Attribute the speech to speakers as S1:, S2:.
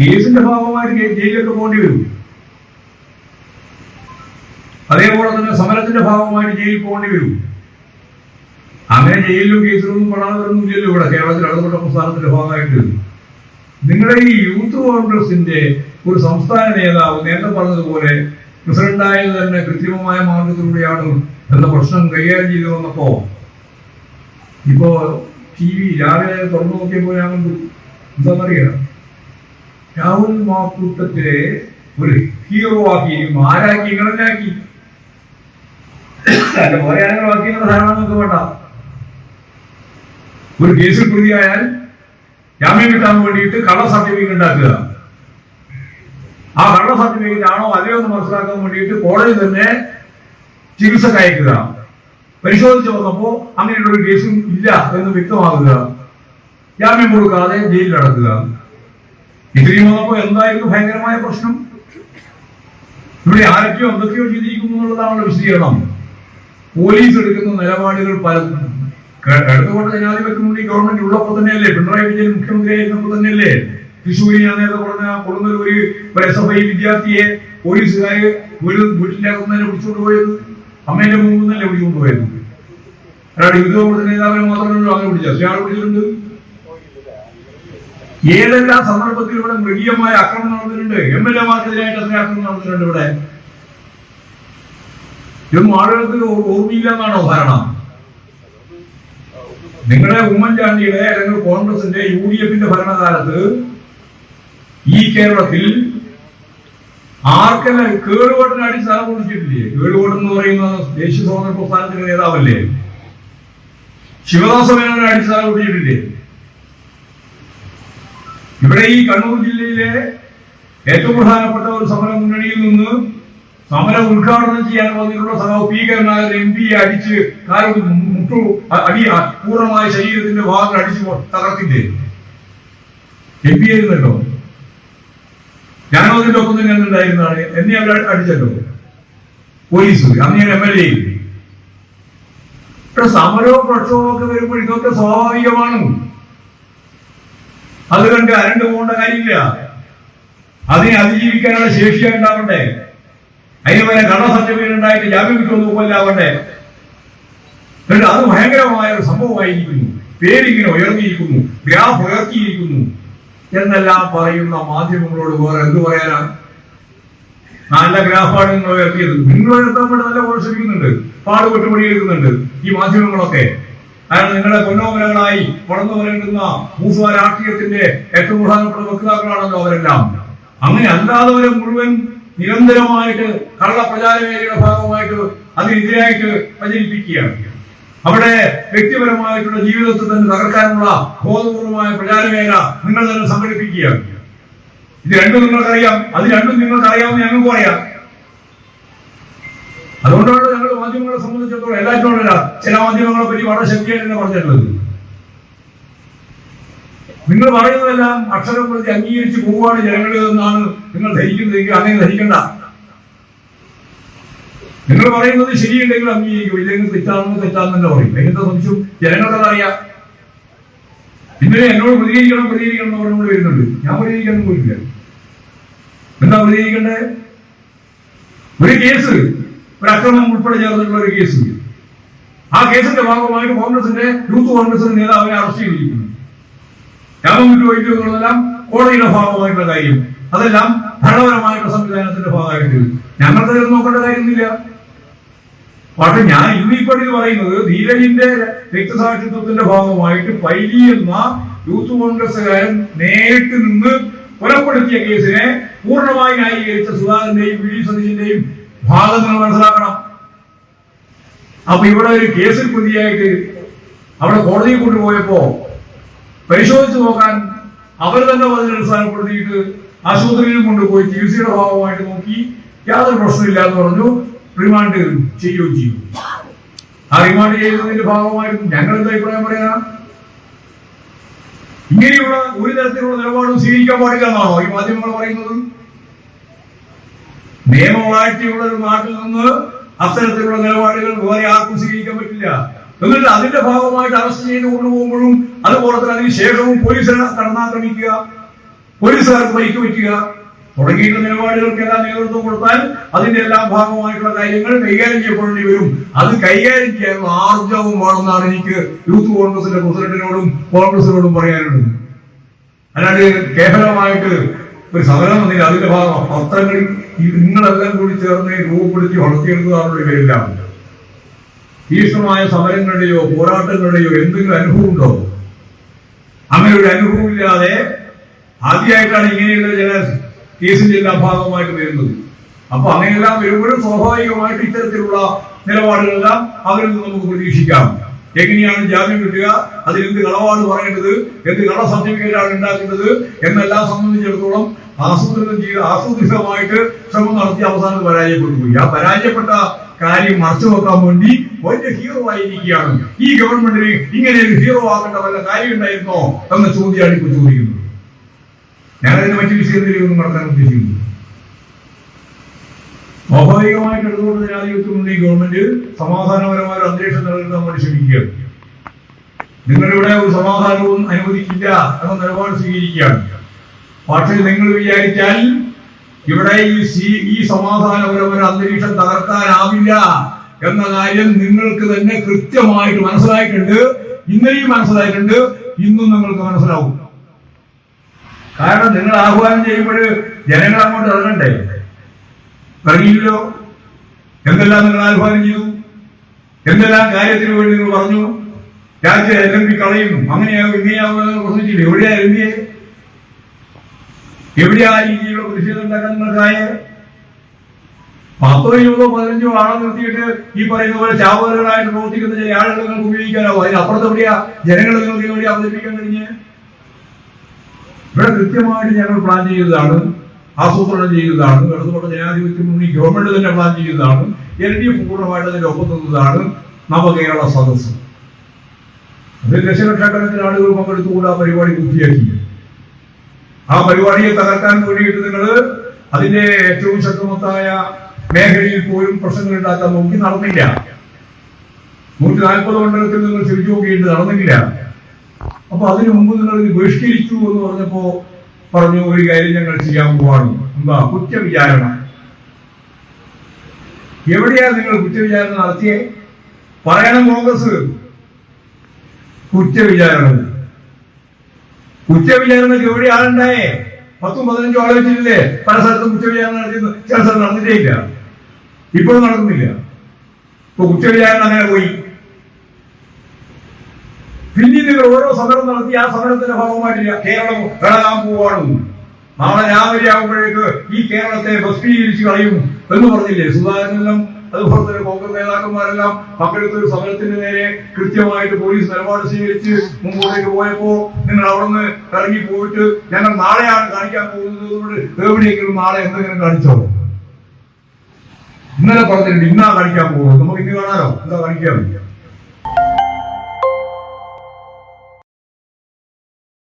S1: കേസിന്റെ ഭാഗമായിട്ട് ജയിലൊക്കെ പോകേണ്ടി വരും. അതേപോലെ തന്നെ സമരത്തിന്റെ ഭാഗമായിട്ട് ജയിലിൽ പോകേണ്ടി വരും. അങ്ങനെ ജയിലിലും കേസിലൊന്നും പെടാതൊന്നും ഇല്ലല്ലോ ഇവിടെ. കേരളത്തിൽ അടുത്ത പ്രസ്ഥാനത്തിന്റെ ഭാഗമായിട്ട്. നിങ്ങളുടെ ഈ യൂത്ത് കോൺഗ്രസിന്റെ ഒരു സംസ്ഥാന നേതാവ് നേരത്തെ പറഞ്ഞതുപോലെ പ്രസിഡന്റായത് തന്നെ കൃത്രിമമായ മാർഗത്തിലൂടെയാണ് എന്ന പ്രശ്നം കൈകാര്യം ചെയ്തു വന്നപ്പോ ഇപ്പോ ടി വി രാവിലെ തുറന്നു നോക്കിയപ്പോൾ ഞാൻ എന്താ എന്താണെന്നറിയാം രാഹുൽ ഒരു ഹീറോ ആക്കി ആരാക്കി? ഇങ്ങളെന്നാക്കി അല്ല ആരെങ്കിലും ആക്കിയെന്ന ധാരണ നമുക്ക് വേണ്ട. ഒരു കേസിൽ പ്രതിയായാൽ ജാമ്യം കിട്ടാൻ വേണ്ടിയിട്ട് കള്ള സർട്ടിഫിക്കറ്റ് ഉണ്ടാക്കുക. ആ കള്ള സർട്ടിഫിക്കറ്റ് ആണോ അല്ലയോ എന്ന് മനസ്സിലാക്കാൻ വേണ്ടിയിട്ട് കോടതി തന്നെ ചികിത്സ അയക്കുക പരിശോധിച്ച് വന്നപ്പോ അങ്ങനെയുള്ള ഒരു കേസും ഇല്ല എന്ന് വ്യക്തമാകുക ജാമ്യം കൊടുക്കാതെ ജയിലിൽ ഇത്രയും വന്നപ്പോ എന്തായിരുന്നു ഭയങ്കരമായ പ്രശ്നം? ഇവിടെ ആരൊക്കെയോ എന്തൊക്കെയോ ചെയ്തിരിക്കുന്നു എന്നുള്ളതാണല്ലോ വിശദീകരണം. പോലീസ് എടുക്കുന്ന നിലപാടുകൾ പലതും എടുത്തുകൊണ്ട് ജനാധിപത്യം ഈ ഗവൺമെന്റ് ഉള്ളപ്പോൾ തന്നെയല്ലേ? പിണറായി വിജയൻ മുഖ്യമന്ത്രിയായിരുന്നപ്പോൾ തന്നെയല്ലേ? തൃശ്ശൂരിൽ ഞാൻ നേരത്തെ പറഞ്ഞ കൊടുങ്ങൽ ഒരു എസ് എഫ് ഐ വിദ്യാർത്ഥിയെ പോലീസുകാര് വീട് തന്നെ പിടിച്ചുകൊണ്ട് പോയത്? അമ്മേന്റെ മുമ്പ് തന്നെ പിടിച്ചുകൊണ്ട് പോയത്? അയാളുടെ യുദ്ധ നേതാവിനെ മാത്രമല്ലോ അങ്ങനെ പിടിച്ചത്. പക്ഷെ വിളിച്ചിട്ടുണ്ട് ഏതെല്ലാം സന്ദർഭത്തിൽ ഇവിടെ മൃഗീയമായ ആക്രമണം നടന്നിട്ടുണ്ട്? എം എൽ എമാർക്കെതിരായിട്ട് എത്ര ആക്രമണം നടന്നിട്ടുണ്ട് ഇവിടെ? ഇതൊന്നും ആളുകൾക്ക് ഓർമ്മയില്ല എന്നാണോ ധാരണ? നിങ്ങളുടെ ഉമ്മൻചാണ്ടിയുടെ അല്ലെങ്കിൽ കോൺഗ്രസിന്റെ യു ഡി എഫിന്റെ ഭരണകാലത്ത് ഈ കേരളത്തിൽ ആർക്കെല്ലാം കേടുകോട്ടിന് അടി സ്ഥലം കൊടുത്തിട്ടില്ലേ കേടുകോട്ട് എന്ന് പറയുന്ന ദേശീയ സ്വാതന്ത്ര്യ പ്രസ്ഥാനത്തിന്റെ നേതാവല്ലേ? ശിവദാസ മേനോനെ സ്ഥലം കൊടുത്തിട്ടില്ലേ ഇവിടെ ഈ കണ്ണൂർ ജില്ലയിലെ ഏറ്റവും പ്രധാനപ്പെട്ട ഒരു സമര മുന്നണിയിൽ നിന്ന് സമരം ഉദ്ഘാടനം ചെയ്യാൻ വന്നിട്ടുള്ള സഖാവ് പി കരുണാകരൻ എം പി അടിച്ച് മുട്ടു അടി പൂർണമായ ശരീരത്തിന്റെ ഭാഗങ്ങൾ അടിച്ച് തകർത്തില്ലേ? എം പി ആയിരുന്നല്ലോ. ഞാനും അതിന്റെ ഒപ്പം തന്നെ ഉണ്ടായിരുന്നതാണ്. എന്നെ അവർ അടിച്ചല്ലോ. പോലീസ് അന്ന് ഞാൻ എം എൽ എ ഇവിടെ സമരവും പ്രക്ഷോഭമൊക്കെ വരുമ്പോൾ ഇതൊക്കെ സ്വാഭാവികമാണ്. അത് കണ്ട് അരണ്ടു പോകേണ്ട കാര്യമില്ല. അതിനെ അതിജീവിക്കാനുള്ള ശേഷി ഉണ്ടാവണ്ടേ? അതിന് വരെ സർട്ടിഫിക്കറ്റ് ഉണ്ടായിട്ട് ജാമ്യം കിട്ടുമെന്ന് പോലാവണ്ടേ എന്നിട്ട് അത് ഭയങ്കരമായ ഒരു സംഭവമായിരിക്കുന്നു. പേരിങ്ങനെ ഉയർന്നിരിക്കുന്നു. ഗ്രാഫ് ഉയർത്തിയിരിക്കുന്നു. എന്നെല്ലാം പറയുന്ന മാധ്യമങ്ങളോട് വേറെ എന്ത് പറയാനാ? നല്ല ഗ്രാഫാണ് നിങ്ങൾ ഉയർത്തിയത്. നിങ്ങൾ ഉയർത്താൻ വേണ്ടി നല്ല പരിശ്രമിക്കുന്നുണ്ട്. പാടുപെട്ട് പണിയെടുക്കുന്നുണ്ട് ഈ മാധ്യമങ്ങളൊക്കെ. കാരണം നിങ്ങളുടെ പൊന്നോമനങ്ങളായി വളർന്നു വരേണ്ടുന്ന മൂസുവ രാഷ്ട്രീയത്തിന്റെ ഏറ്റവും പ്രധാനപ്പെട്ട വക്താക്കളാണല്ലോ അവരെല്ലാം. അങ്ങനെ അല്ലാത്തവരെ മുഴുവൻ നിരന്തരമായിട്ട് കള്ള പ്രചാരമേഖല ഭാഗമായിട്ട് അതിനെതിരായിട്ട് പ്രചരിപ്പിക്കുകയാണ്. അവിടെ വ്യക്തിപരമായിട്ടുള്ള ജീവിതത്തെ തന്നെ തകർക്കാനുള്ള ബോധപൂർവമായ പ്രചാരവേല നിങ്ങൾ തന്നെ സംഘടിപ്പിക്കുകയാണ്. ഇത് രണ്ടും നിങ്ങൾക്കറിയാം. അത് രണ്ടും നിങ്ങൾക്ക് അറിയാമെന്ന് ഞങ്ങൾക്കും അറിയാം. അതുകൊണ്ടാണ് ഞങ്ങൾ മാധ്യമങ്ങളെ സംബന്ധിച്ചിടത്തോളം എല്ലാറ്റോടെ ചില മാധ്യമങ്ങളെ പറ്റി വളരെ ശക്തിയായിട്ട് പറഞ്ഞിട്ടുള്ളത്. നിങ്ങൾ പറയുന്നതെല്ലാം അക്ഷരം പ്രതി അംഗീകരിച്ച് പോവുകയാണ് ജനങ്ങളിൽ എന്നാണ് നിങ്ങൾ ധരിക്കുന്നതെങ്കിൽ അങ്ങനെ ധരിക്കണ്ട. നിങ്ങൾ പറയുന്നത് ശരിയുണ്ടെങ്കിൽ അംഗീകരിക്കും. ഇല്ലെങ്കിൽ തെറ്റാണെന്ന് തെറ്റാന്ന് തന്നെ പറയും അതിനെന്താ സംശയം? അറിയാം ഇന്നലെ എന്നോട് പ്രതികരിക്കണം പ്രതികരിക്കണം എന്ന് പറഞ്ഞുകൊണ്ട് വരുന്നുണ്ട്. ഞാൻ പ്രതികരിക്കാൻ പോയില്ല എന്താ പ്രതികരിക്കണ്ടേ ഒരു കേസ് ഒരു അക്രമം ഉൾപ്പെടെ ചേർന്നിട്ടുള്ള ഒരു കേസ് ആ കേസിന്റെ ഭാഗമായിട്ട് കോൺഗ്രസിന്റെ യൂത്ത് കോൺഗ്രസിന്റെ നേതാവിനെ അറസ്റ്റ് ചെയ്തിരിക്കുന്നു. ജാമ്യം വിട്ടുപോയിട്ട് എന്നുള്ളതെല്ലാം കോടതിയുടെ ഭാഗമായിട്ടുള്ള കാര്യം. അതെല്ലാം ഭരണപരമായിട്ടുള്ള സംവിധാനത്തിന്റെ ഭാഗമായിട്ട്. ഞങ്ങൾക്ക് ഇത് നോക്കേണ്ട കാര്യമൊന്നുമില്ല. പക്ഷെ ഞാൻ ഇന്ന് ഇപ്പോൾ ഇത് പറയുന്നത് ധീരജിന്റെ രക്തസാക്ഷിത്വത്തിന്റെ ഭാഗമായിട്ട് പൈലിയുന്ന യൂത്ത് കോൺഗ്രസുകാരൻ നേരിട്ട് നിന്ന് കൊലപ്പെടുത്തിയ കേസിനെ പൂർണമായി ന്യായീകരിച്ച സുധാകരന്റെയും വി ഡി സതീശന്റെയും ഭാഗം നിങ്ങൾ മനസ്സിലാക്കണം. അപ്പൊ ഇവിടെ ഒരു കേസിൽ പ്രതിയായിട്ട് അവിടെ കോടതിയിൽ കൊണ്ടുപോയപ്പോ പരിശോധിച്ചു നോക്കാൻ അവർ തന്നെ പതിനടിസ്ഥാനപ്പെടുത്തിയിട്ട് ആശുപത്രിയിൽ കൊണ്ടുപോയി ചികിത്സയുടെ ഭാഗമായിട്ട് നോക്കി യാതൊരു പ്രശ്നമില്ല എന്ന് പറഞ്ഞു. റിമാൻഡ് ചെയ്യുകയും ചെയ്തു. ആ റിമാൻഡ് ചെയ്യുന്നതിന്റെ ഭാഗമായിട്ട് ഞങ്ങൾ എന്താ അഭിപ്രായം പറയാ? ഇങ്ങനെയുള്ള ഒരു തരത്തിലുള്ള നിലപാടും സ്വീകരിക്കാൻ പാടില്ല എന്നാണോ ഈ മാധ്യമങ്ങൾ പറയുന്നത്? നിയമവാഴ്ചയുള്ള ഒരു നാട്ടിൽ നിന്ന് അത്തരത്തിലുള്ള നിലപാടുകൾ വേറെ ആർക്കും സ്വീകരിക്കാൻ പറ്റില്ല. എന്നിട്ട് അതിന്റെ ഭാഗമായിട്ട് അറസ്റ്റ് ചെയ്ത് കൊണ്ടുപോകുമ്പോഴും അതുപോലെ തന്നെ അതിന് ശേഷവും പോലീസിനെ കടന്നാക്രമിക്കുക പോലീസുകാർക്ക് ബൈക്ക് വയ്ക്കുക തുടങ്ങിയിട്ടുള്ള നിലപാടുകൾക്കെല്ലാം നേതൃത്വം കൊടുത്താൽ അതിന്റെ എല്ലാ ഭാഗമായിട്ടുള്ള കാര്യങ്ങൾ കൈകാര്യം ചെയ്യപ്പെടേണ്ടി വരും. അത് കൈകാര്യം ചെയ്യാനുള്ള ആർജവും വേണമെന്നാണ് എനിക്ക് യൂത്ത് കോൺഗ്രസിന്റെ പ്രസിഡന്റിനോടും കോൺഗ്രസിനോടും പറയാനുള്ളത്. അല്ലാണ്ട് കേവലമായിട്ട് ഒരു സമരം വന്നില്ല അതിന്റെ ഭാഗമാണ് പത്രങ്ങളിൽ ഈ നിങ്ങളെല്ലാം കൂടി ചേർന്ന് രൂപപ്പെടുത്തി വളർത്തിയെടുത്തതാണല്ലോ ഇവരെല്ലാം ഭീഷണമായ സമരങ്ങളുടെയോ പോരാട്ടങ്ങളുടെയോ എന്തെങ്കിലും അനുഭവം ഉണ്ടോ? അങ്ങനെ ഒരു അനുഭവം ഇല്ലാതെ ആദ്യമായിട്ടാണ് ഇങ്ങനെയുള്ള ചില കേസിന്റെ എല്ലാം ഭാഗമായിട്ട് വരുന്നത്. അപ്പൊ അങ്ങനെയെല്ലാം വരുമ്പോഴും സ്വാഭാവികമായിട്ട് ഇത്തരത്തിലുള്ള നിലപാടുകളെല്ലാം അവരിൽ നിന്ന് നമുക്ക് പ്രതീക്ഷിക്കാം. എങ്ങനെയാണ് ജാമ്യം കിട്ടുക? അതിൽ എന്ത് കളവാണ് പറയേണ്ടത്? എന്ത് കള സർട്ടിഫിക്കറ്റ് ആണ് ഉണ്ടാക്കേണ്ടത്? എന്നെല്ലാം സംബന്ധിച്ചിടത്തോളം ആസൂത്രണം ചെയ്ത് ആസൂത്രിതമായിട്ട് ശ്രമം നടത്തി അവസാനം പരാജയപ്പെട്ടു പോയി ആ പരാജയപ്പെട്ട കാര്യം മറച്ചു വെക്കാൻ വേണ്ടി വലിയ ഹീറോ ആയിരിക്കുകയാണ്. ഈ ഗവൺമെന്റിന് ഇങ്ങനെ ഒരു ഹീറോ ആകേണ്ട വല്ല കാര്യം ഉണ്ടായിരുന്നോ എന്ന ചോദ്യമാണ് ഇപ്പോൾ ചോദിക്കുന്നത്. ഞാനതിന് മറ്റു വിശദീകരിക്കുന്നു നടത്താൻ സ്വാഭാവികമായിട്ട് എടുത്തുകൊണ്ട് ജനാധിപത്യ ഈ ഗവൺമെന്റ് സമാധാനപരമായ ഒരു അന്തരീക്ഷം നിലനിർത്താൻ വേണ്ടി ശ്രമിക്കുകയാണ്. നിങ്ങളിവിടെ ഒരു സമാധാനവും അനുവദിക്കില്ല എന്ന നിലപാട് സ്വീകരിക്കുകയാണ്. പക്ഷേ നിങ്ങൾ വിചാരിച്ചാൽ ഇവിടെ ഈ ഈ സമാധാനപരമായ അന്തരീക്ഷം തകർക്കാനാവില്ല എന്ന കാര്യം നിങ്ങൾക്ക് തന്നെ കൃത്യമായിട്ട് മനസ്സിലായിട്ടുണ്ട്. ഇന്നലെയും മനസ്സിലായിട്ടുണ്ട്. ഇന്നും നിങ്ങൾക്ക് മനസ്സിലാവും. കാരണം നിങ്ങൾ ആഹ്വാനം ചെയ്യുമ്പോൾ ജനങ്ങൾ അങ്ങോട്ട് ഇറങ്ങണ്ടേ? ഇറങ്ങിയില്ലോ എന്തെല്ലാം നിങ്ങൾ ആഹ്വാനം ചെയ്തു? എന്തെല്ലാം കാര്യത്തിന് വേണ്ടി നിങ്ങൾ പറഞ്ഞു? രാജ്യം എൽ പി കളയുന്നു. അങ്ങനെയാകും ഇങ്ങനെയാകും എന്ന് പ്രസംഗിച്ചില്ല എവിടെയാ എൽ പിയെ എവിടെയാ രീതിയിലുള്ള പ്രതിഷേധം ഉണ്ടാക്കാൻ നിങ്ങൾക്കായ പത്തോ ഇരുപതോ പതിനഞ്ചോ ആളെ നിർത്തിയിട്ട് ഈ പറയുന്ന പോലെ ചാവുകളായിട്ട് പ്രവർത്തിക്കുന്ന ചില ആളുകൾ നിങ്ങൾക്ക് ഉപയോഗിക്കാനാവും? അതിനപ്പുറത്ത് എവിടെയാ ജനങ്ങളെ നിങ്ങൾക്ക് എവിടെയാ അവതരിപ്പിക്കാൻ കഴിഞ്ഞ്? ഇവിടെ കൃത്യമായിട്ട് ഞങ്ങൾ പ്ലാൻ ചെയ്തതാണ് ആസൂത്രണം ചെയ്തതാണ് ഇടതുപക്ഷ ജനാധിപത്യ മുന്നണി ഗവൺമെന്റ് തന്നെ പ്ലാൻ ചെയ്തതാണ് എൽ ഡി എഫ് പൂർണമായിട്ട് അതിന്റെ ഒപ്പം നിന്നതാണ് നവകേരള സദസ്സ്. അതിൽ ലക്ഷലക്ഷക്കണക്കിന് ആളുകൾ പങ്കെടുത്തുകൊണ്ട് ആ പരിപാടി പൂർത്തിയാക്കി ആ പരിപാടിയെ തകർക്കാൻ വേണ്ടിയിട്ട് നിങ്ങൾ അതിന്റെ ഏറ്റവും ശക്തമത്തായ മേഖലയിൽ പോലും പ്രശ്നങ്ങൾ ഉണ്ടാക്കാൻ നോക്കി നടന്നില്ല. നൂറ്റി നാൽപ്പത് മണ്ഡലത്തിൽ നിങ്ങൾ തിരിച്ചു നോക്കിയിട്ട് നടന്നില്ല അപ്പൊ അതിനു മുമ്പ് നിങ്ങൾ ഇത് ബഹിഷ്കരിച്ചു എന്ന് പറഞ്ഞപ്പോ പറഞ്ഞു ഒരു കാര്യം ഞങ്ങൾ ചെയ്യാൻ പോവാണ്. എന്താ? കുറ്റവിചാരണ. എവിടെയാണ് നിങ്ങൾ കുറ്റവിചാരണ നടത്തിയേ? പറയണം കോൺഗ്രസ്. കുറ്റവിചാരണ. കുറ്റവിചാരണക്ക് എവിടെ ആളുണ്ടായേ? പത്തും പതിനഞ്ചും ആളെ വെച്ചിട്ടില്ലേ? പല സ്ഥലത്തും കുറ്റവിചാരണ നടത്തിയെന്ന് ചില സ്ഥലത്ത് നടന്നിട്ടേ ഇല്ല. ഇപ്പോഴും നടക്കുന്നില്ല. ഇപ്പൊ കുറ്റവിചാരണ അങ്ങനെ പോയി. പിന്നീട് ഓരോ സമരം നടത്തി ആ സമരത്തിന്റെ ഭാഗമായിട്ട് കേരളം ഇളകാൻ പോവാണ്. നാളെ രാവിലെ ആകുമ്പോഴേക്ക് ഈ കേരളത്തെ ഭസ്മീകരിച്ചു കളയും എന്ന് പറഞ്ഞില്ലേ സുധാകരനെല്ലാം? അതുപോലെ തന്നെ കോൺഗ്രസ് നേതാക്കന്മാരെല്ലാം പങ്കെടുത്ത ഒരു സമരത്തിന് നേരെ കൃത്യമായിട്ട് പോലീസ് നിലപാട് സ്വീകരിച്ച് മുമ്പോട്ടേക്ക് പോയപ്പോ നിങ്ങൾ അവിടുന്ന് ഇറങ്ങി പോയിട്ട് ഞങ്ങൾ നാളെയാണ് കാണിക്കാൻ പോകുന്നത് എവിടെയെങ്കിലും നാളെ എന്തെങ്കിലും കാണിച്ചോ? ഇന്നലെ പറഞ്ഞിട്ടുണ്ട് ഇന്നാ കാണിക്കാൻ പോകുന്നത്. നമുക്ക് ഇന്ന് കാണാനോ എന്താ കാണിക്കാൻ?